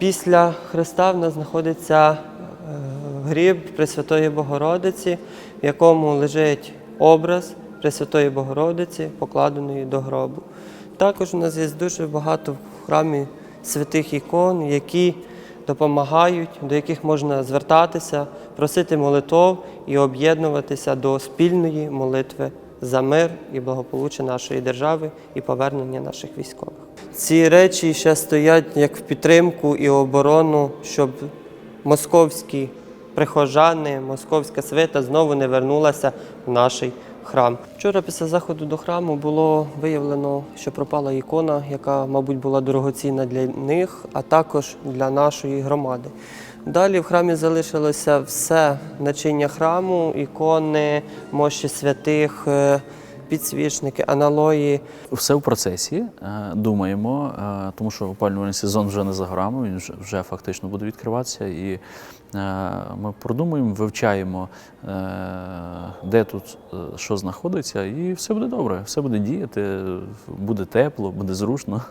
Після Христа в нас знаходиться е, гріб Пресвятої Богородиці, в якому лежить образ Пресвятої Богородиці, покладеної до гробу. Також у нас є дуже багато в храмі святих ікон, які допомагають, до яких можна звертатися, просити молитов і об'єднуватися до спільної молитви за мир і благополуччя нашої держави і повернення наших військових. Ці речі ще стоять як в підтримку і оборону, щоб московські прихожани, московська свита знову не вернулася в наш храм. Вчора після заходу до храму було виявлено, що пропала ікона, яка, мабуть, була дорогоцінна для них, а також для нашої громади. Далі в храмі залишилося все начиння храму, ікони, мощі святих, е, підсвічники, аналої. Все в процесі. е, Думаємо, е, тому що опалювальний сезон вже не за грами, він вже, фактично буде відкриватися. І ми продумуємо, вивчаємо, де тут е, що знаходиться, і все буде добре, все буде діяти, буде тепло, буде зручно.